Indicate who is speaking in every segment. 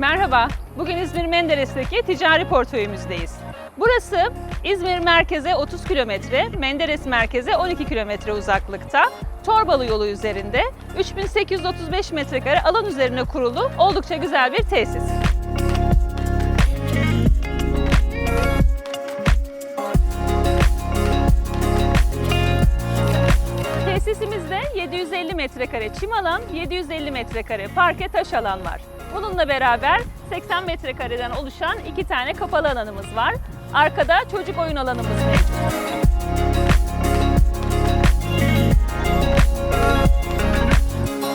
Speaker 1: Merhaba, bugün İzmir Menderes'teki ticari portföyümüzdeyiz. Burası İzmir merkeze 30 kilometre, Menderes merkeze 12 kilometre uzaklıkta. Torbalı yolu üzerinde 3835 metrekare alan üzerine kurulu oldukça güzel bir tesis. 750 metrekare çim alan, 750 metrekare parke taş alan var. Bununla beraber 80 metrekareden oluşan iki tane kapalı alanımız var. Arkada çocuk oyun alanımız mevcut.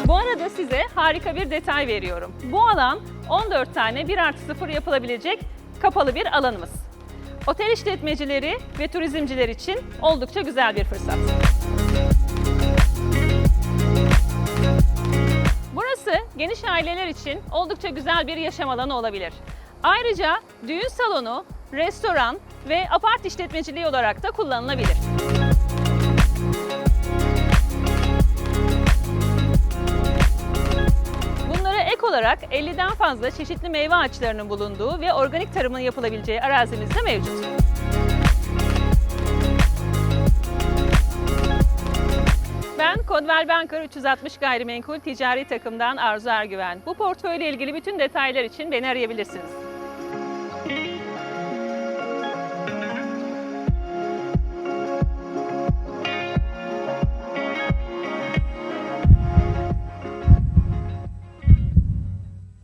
Speaker 1: Bu arada size harika bir detay veriyorum. Bu alan 14 tane 1 artı 0 yapılabilecek kapalı bir alanımız. Otel işletmecileri ve turizmciler için oldukça güzel bir fırsat. Geniş aileler için oldukça güzel bir yaşam alanı olabilir. Ayrıca düğün salonu, restoran ve apart işletmeciliği olarak da kullanılabilir. Bunlara ek olarak 50'den fazla çeşitli meyve ağaçlarının bulunduğu ve organik tarımın yapılabileceği arazimiz de mevcut. Ben Kodvel Banker 360 Gayrimenkul Ticari Takım'dan Arzu Ergüven. Bu portföyle ilgili bütün detaylar için beni arayabilirsiniz.